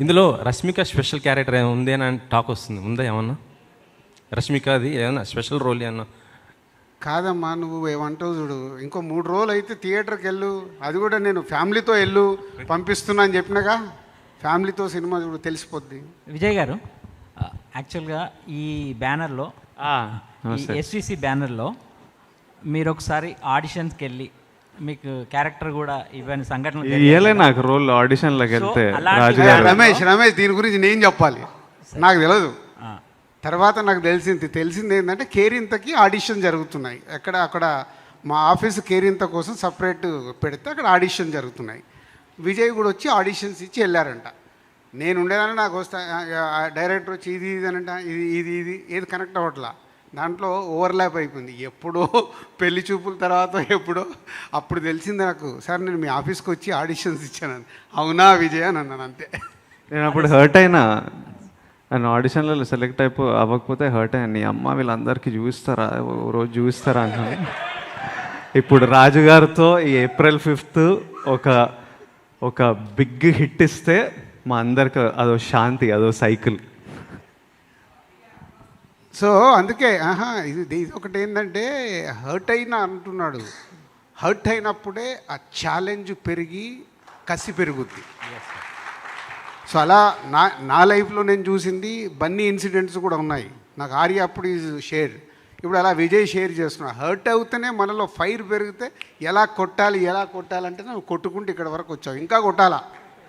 ఇందులో Rashmika special character ఏమైనా ఉంది అని టాక్ వస్తుంది. ఉందా ఏమన్నా? రష్మికది ఏమన్నా స్పెషల్ రోల్ ఏమన్నా? కాదమ్మా నువ్వు ఏమంటావు చూడు. ఇంకో మూడు రోజులు అయితే థియేటర్కి వెళ్ళు. అది కూడా నేను ఫ్యామిలీతో వెళ్ళు పంపిస్తున్నా అని చెప్పినగా ఫ్యామిలీతో సినిమా చూడు తెలిసిపోద్ది. విజయ్ గారు యాక్చువల్గా ఈ బ్యానర్లో ఈ ఎస్విసి బ్యానర్లో మీరు ఒకసారి ఆడిషన్స్కి వెళ్ళి మీకు క్యారెక్టర్ కూడా ఇవన్నీ సంఘటనలు జరిగాయి. ఇయ్యలే కదా. నాకు రోల్ ఆడిషన్లోకి వెళ్తే రమేష్ రమేష్ దీని గురించి నేను చెప్పాలి. నాకు తెలియదు ఆ, తర్వాత నాకు తెలిసింది తెలిసింది ఏంటంటే కేరింతకి ఆడిషన్ జరుగుతున్నాయి. ఎక్కడ అక్కడ మా ఆఫీస్ కేరింత కోసం సపరేట్ పెడితే అక్కడ ఆడిషన్ జరుగుతున్నాయి. విజయ్ కూడా వచ్చి ఆడిషన్స్ ఇచ్చి వెళ్ళారంట. నేను ఉండేదాన్ని నాకు వస్తా డైరెక్టర్ వచ్చి ఇది ఇది అనంట ఇది ఇది ఇది ఏది కనెక్ట్ అవ్వట్లా. దాంట్లో ఓవర్లాప్ అయిపోయింది. ఎప్పుడో పెళ్ళి చూపుల తర్వాత ఎప్పుడో అప్పుడు తెలిసింది నాకు సార్ నేను మీ ఆఫీస్కి వచ్చి ఆడిషన్స్ ఇచ్చాను అవునా విజయ్? అని అన్నాను అంతే. నేను అప్పుడు హర్ట్ అయినా. నన్ను ఆడిషన్లలో సెలెక్ట్ అయిపో అవ్వకపోతే హర్ట్ అయ్యాను. నీ అమ్మ వీళ్ళందరికీ చూపిస్తారా? ఓ రోజు చూపిస్తారా? అన్నాను. ఇప్పుడు రాజుగారితో ఈ ఏప్రిల్ ఫిఫ్త్ ఒక ఒక బిగ్ హిట్ ఇస్తే మా అందరికి అదో శాంతి అదో సైకిల్. సో అందుకే ఆహా ఇది ఇది ఒకటి ఏంటంటే హర్ట్ అయినా అంటున్నాడు. హర్ట్ అయినప్పుడే ఆ ఛాలెంజ్ పెరిగి కసి పెరుగుద్ది. సో అలా నా నా లైఫ్లో నేను చూసింది బన్నీ ఇన్సిడెంట్స్ కూడా ఉన్నాయి. నాకు ఆర్య అప్పుడు ఈజ్ షేర్. ఇప్పుడు అలా విజయ్ షేర్ చేస్తున్నా. హర్ట్ అవుతేనే మనలో ఫైర్ పెరిగితే ఎలా కొట్టాలి ఎలా కొట్టాలంటే నువ్వు కొట్టుకుంటూ ఇక్కడ వరకు వచ్చావు. ఇంకా కొట్టాలా?